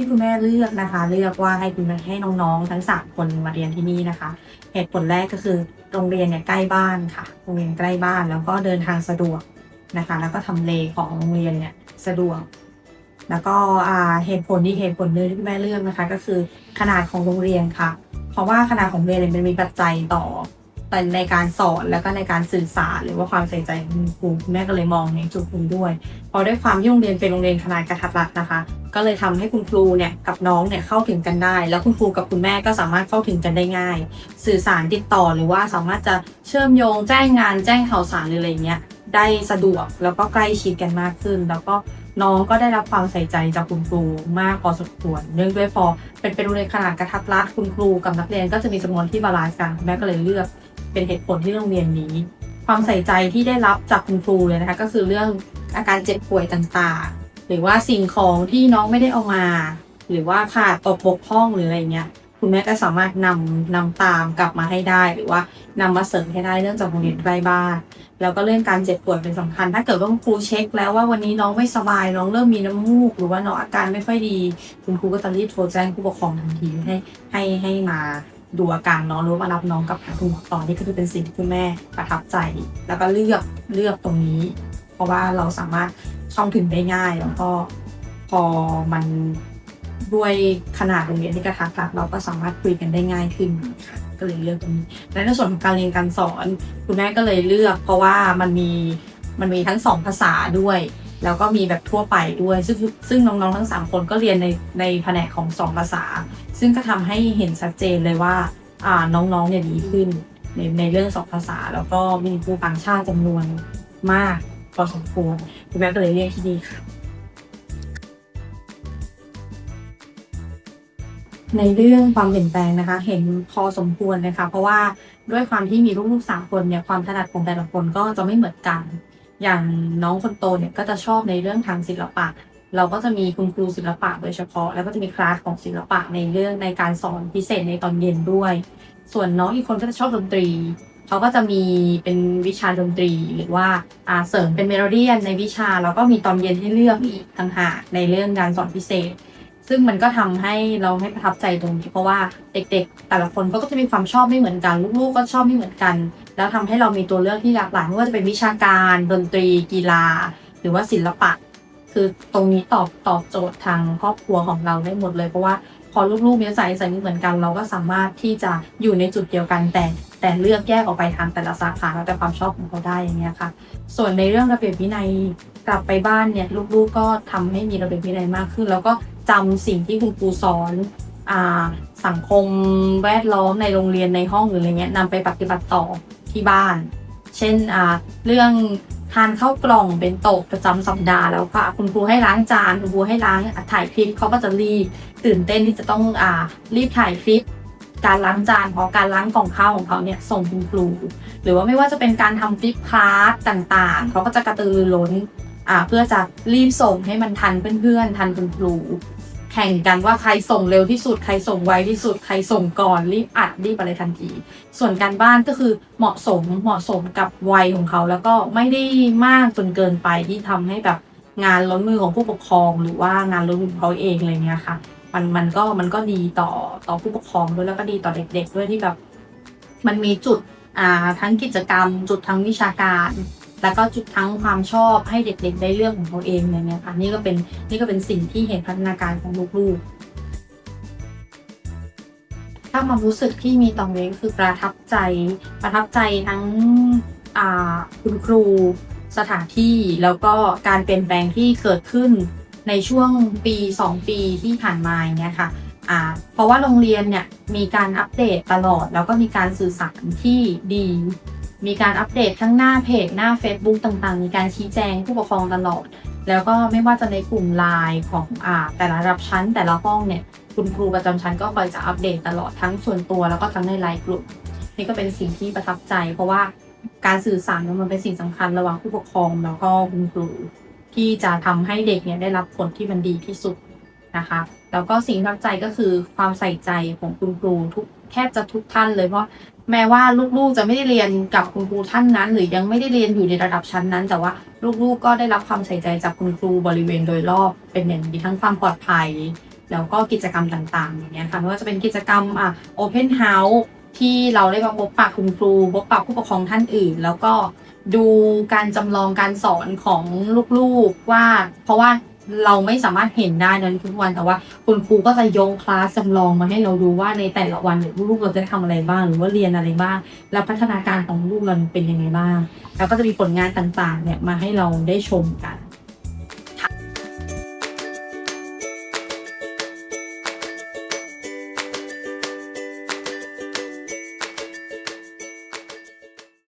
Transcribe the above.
ที่คุณแม่เลือกนะคะ เลือกว่าให้คุณแม่ให้น้องๆ ทั้งสามคนมาเรียนที่นี่นะคะ เหตุผลแรกก็คือโรงเรียนเนี่ยใกล้บ้านค่ะ โรงเรียนใกล้บ้านแล้วก็เดินทางสะดวกนะคะ แล้วก็ทำเลของโรงเรียนเนี่ยสะดวก แล้วก็เหตุผลที่เหตุผลนึงที่คุณแม่เลือกนะคะ ก็คือขนาดของโรงเรียนค่ะ เพราะว่าขนาดของโรงเรียนเนี่ยมันมีปัจจัยต่อแต่ในการสอนแล้วก็ในการสื่อสารหรือว่าความใส่ใจของคุณครูคุณแม่ก็เลยมองในจุดนี้ด้วย พอด้วยความที่โรงเรียนเป็นโรงเรียนขนาดกระทัดรัดนะคะ ก็เลยทำให้คุณครูเนี่ยกับน้องเนี่ยเข้าถึงกันได้ แล้วคุณครูกับคุณแม่ก็สามารถเข้าถึงกันได้ง่าย สื่อสารติดต่อหรือว่าสามารถจะเชื่อมโยงแจ้งงานแจ้งข่าวสารหรืออะไรเงี้ยได้สะดวกแล้วก็ใกล้ชิดกันมากขึ้น แล้วก็น้องก็ได้รับความใส่ใจจากคุณครูมากพอสมควรเนื่องด้วยพอเป็นเป็นโรงเรียนขนาดกระทัดรัดคุณครูกับนักเรียนก็จะมีจำนวนที่บาลานซ์กันคุณแม่ก็เลยเลือกเป็นเหตุผลที่โรงเรียนนี้ ความใส่ใจที่ได้รับจากคุณครูเลยนะคะก็คือเรื่องอาการเจ็บป่วยต่าง หรือว่าสิ่งของที่น้องไม่ได้เอามา หรือว่าขาดตกบกพร่องหรืออะไรเงี้ยคุณแม่ก็สามารถนำนำตามกลับมาให้ได้ หรือว่านำมาเสริมให้ได้เรื่องจากโรงเรียนใกล้บ้านแล้วก็เรื่องการเจ็บปวยเป็นสำคัญ ถ้าเกิดว่าคุณครูเช็คแล้วว่าวันนี้น้องไม่สบายน้องเริ่มมีน้ำมูก หรือว่าน้องอาการไม่ค่อยดี คุณครูก็จะรีบโทรแจ้งผู้ปกครองทันทีให้ให้ให้มาดูอาการน้องรือว่ามารับน้องกลับคุณหมอต่อนี่ก็คือเป็นสิ่งที่คุณแม่ประทับใจ แล้วก็เลือกเลือกตรงนี้ เพราะว่าเราสามารถเข้าถึงได้ง่ายแล้วก็พอมันด้วยขนาดโรงเรียนที่กระทัดรัดเราก็สามารถคุยกันได้ง่ายขึ้นค่ะก็เลยเลือกตรงนี้และในส่วนของการเรียนการสอน คุณแม่ก็เลยเลือก เพราะว่ามันมีมันมีทั้งสองภาษาด้วย แล้วก็มีแบบทั่วไปด้วย ซึ่งซึ่งน้องๆทั้งสามคนก็เรียนในในแผนกของสองภาษา ซึ่งก็ทำให้เห็นชัดเจนเลยว่าอ่าน้องๆเนี่ยดีขึ้นในในเรื่องสองภาษา แล้วก็มีครูต่างชาติจำนวนมาก อสมควรคุณแม่ก็เลยเรียกที่นี่ค่ะ ในเรื่องความเปลี่ยนแปลงนะคะ เห็นพอสมควรเลยค่ะเพราะว่าด้วยความที่มีลูกๆสามคนเนี่ยความถนัดของแต่ละคนก็จะไม่เหมือนกัน อย่างน้องคนโตเนี่ยก็จะชอบในเรื่องทางศิลปะ เราก็จะมีคุณครูศิลปะโดยเฉพาะ แล้วก็จะมีคลาสของศิลปะในเรื่องในการสอนพิเศษในตอนเย็นด้วย ส่วนน้องอีกคนก็จะชอบดนตรี เขาก็จะมีเป็นวิชาดนตรีหรือว่าเสริมเป็นเมโลเดียนในวิชา แล้วก็มีตอนเย็นให้เลือกอีกต่างหากในเรื่องการสอนพิเศษ ซึ่งมันก็ทำให้เราให้ประทับใจตรงนี้ เพราะว่าเด็กๆ แต่ละคนก็จะมีความชอบไม่เหมือนกัน ลูกๆ ก็ชอบไม่เหมือนกัน แล้วทำให้เรามีตัวเลือกที่หลากหลายไม่ว่าจะเป็นวิชาการดนตรี กีฬา หรือว่าศิลปะ คือตรงนี้ตอบตอบโจทย์ทางครอบครัวของเราได้หมดเลยเพราะว่าพอลูกๆมีสัยใส่เหมือนกัน เราก็สามารถที่จะอยู่ในจุดเดียวกันแต่ แต่เลือกแยกออกไปทางแต่ละสาขาแล้วแต่ความชอบของเขาได้อย่างเงี้ยค่ะ ส่วนในเรื่องระเบียบวินัยกลับไปบ้านเนี่ยลูกๆก็ทำให้มีระเบียบวินัยมากขึ้น แล้วก็จำสิ่งที่คุณครูสอนอ่าสังคมแวดล้อมในโรงเรียนในห้องหรืออะไรเงี้ยนำไปปฏิบัติต่อที่บ้าน เช่นอ่าเรื่องทานข้าวกล่องเป็นโตะประจำสัปดาห์แล้วค่ะคุณครูให้ล้างจานคุณครูให้ล้างถ่ายคลิปเขาก็จะรีบตื่นเต้นที่จะต้องอ่ารีบถ่ายคลิป การล้างจานเพราะการล้างกล่องข้าวของเขาเนี่ยส่งคุณครู หรือว่าไม่ว่าจะเป็นการทำฟลิปคลาสต่างๆ เขาก็จะกระตือรือร้นเพื่อจะรีบส่งให้มันทันเพื่อนๆ ทันคุณครู แข่งกันว่าใครส่งเร็วที่สุด ใครส่งไวที่สุด ใครส่งก่อนรีบอัดรีบอะไรทันที ส่วนการบ้านก็คือเหมาะสมเหมาะสมกับวัยของเขา แล้วก็ไม่ได้มากจนเกินไปที่ทำให้แบบงานล้นมือของผู้ปกครอง หรือว่างานล้นมือของเขาเองอะไรเงี้ยค่ะ มันมันก็มันก็ดีต่อต่อผู้ปกครองด้วยแล้วก็ดีต่อเด็ก ๆ ด้วยที่แบบ มันมีจุดอ่าทั้งกิจกรรม จุดทั้งวิชาการ แล้วก็จุดทั้งความชอบให้เด็ก ๆ ได้เรื่องของเขาเองอะไรเงี้ยค่ะนี่ก็เป็นนี่ก็เป็นสิ่งที่เห็นพัฒนาการของลูกๆ ถ้าความรู้สึกที่มีต่อเวก็คือประทับใจ ประทับใจทั้งอ่าคุณครูสถานที่แล้วก็การเปลี่ยนแปลงที่เกิดขึ้น ในช่วงปี 2 ปีที่ผ่านมาอย่างเงี้ยค่ะอ่าเพราะว่าโรงเรียนเนี่ยมีการอัปเดตตลอด แล้วก็มีการสื่อสารที่ดี มีการอัปเดตทั้งหน้าเพจหน้า Facebook ต่างๆ มีการชี้แจงผู้ปกครองตลอด แล้วก็ไม่ว่าจะในกลุ่มไลน์ของอ่าแต่ละระดับชั้นแต่ละห้องเนี่ยคุณครูประจำชั้นก็คอยจะอัปเดตตลอดทั้งส่วนตัว แล้วก็ทั้งในไลน์กลุ่มนี่ก็เป็นสิ่งที่ประทับใจ เพราะว่าการสื่อสารมันเป็นสิ่งสำคัญระหว่างผู้ปกครองแล้วก็คุณครู ที่จะทำให้เด็กเนี่ยได้รับผลที่มันดีที่สุดนะคะ แล้วก็สิ่งที่ประทับใจก็คือความใส่ใจของคุณครูทุกแทบจะทุกท่านเลยเพราะแม้ว่าลูกๆจะไม่ได้เรียนกับคุณครูท่านนั้น หรือยังไม่ได้เรียนอยู่ในระดับชั้นนั้น แต่ว่าลูกๆก็ได้รับความใส่ใจจากคุณครูบริเวณโดยรอบเป็นอย่างดีทั้งความปลอดภัย แล้วก็กิจกรรมต่างๆอย่างเงี้ยค่ะไม่ว่าจะเป็นกิจกรรมอะ Open House ที่เราได้มาพบปะคุณครูพบปะผู้ปกครองท่านอื่น แล้วก็ ดูการจำลองการสอนของลูกๆว่า เพราะว่าเราไม่สามารถเห็นได้นอนทุกวันแต่ว่า คุณครูก็จะยงคลาสจำลองมาให้เราดูว่าในแต่ละวันเนี่ยลูกๆเราจะทำอะไรบ้าง หรือว่าเรียนอะไรบ้าง แล้วพัฒนาการของลูกเราเป็นยังไงบ้าง แล้วก็จะมีผลงานต่างๆเนี่ยมาให้เราได้ชมกัน